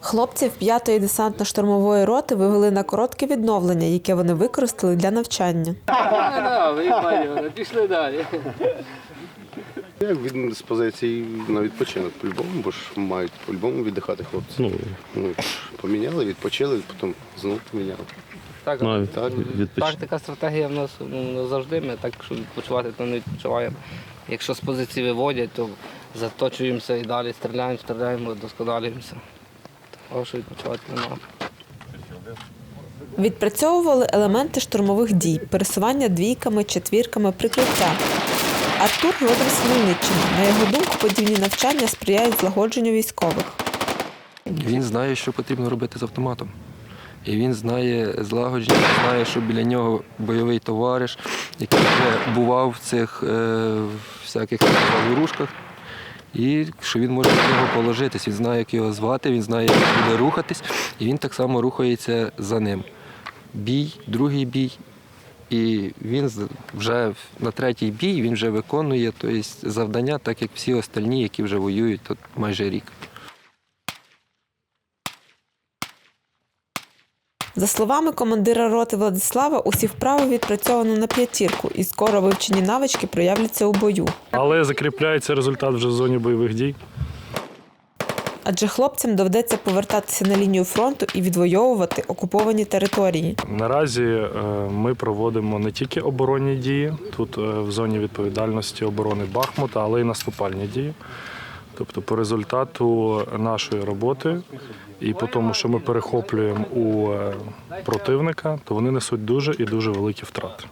Хлопців 5-ї десантно-штурмової роти вивели на коротке відновлення, яке вони використали для навчання. Пішли далі. Як від з позиції на відпочинок по-любому, бо ж мають по-любому віддихати хлопці. Ну, Ну, поміняли, відпочили, потім знову поміняли. Так, ну, Так, відпоч... тактика, стратегія в нас ну, завжди. Ми так, що відпочивати, то не відпочиваємо. Якщо з позиції виводять, то заточуємося і далі стріляємо, стріляємо, досконалюємося. Того, що відпочивати немає. Відпрацьовували елементи штурмових дій, пересування двійками, четвірками, прикриття. Артур родом з Хмельниччини. На його думку, подібні навчання сприяють злагодженню військових. Він знає, що потрібно робити з автоматом. І він знає злагодження, знає, що біля нього бойовий товариш, який вже бував в цих е, всяких заворушках, і що він може на нього положитись. Він знає, як його звати, він знає, як буде рухатись, і він так само рухається за ним. Бій, другий бій. І він вже на третій бій він вже виконує тобто, завдання, так як всі остальні, які вже воюють тут майже рік. За словами командира роти Владислава, усі вправи відпрацьовано на п'ятірку, і скоро вивчені навички проявляться у бою. Але закріпляється результат вже в зоні бойових дій. Адже хлопцям доведеться повертатися на лінію фронту і відвоювати окуповані території. Наразі е, ми проводимо не тільки оборонні дії тут е, в зоні відповідальності оборони Бахмута, але й наступальні дії. Тобто, по результату нашої роботи і по тому, що ми перехоплюємо у е, противника, то вони несуть дуже і дуже великі втрати.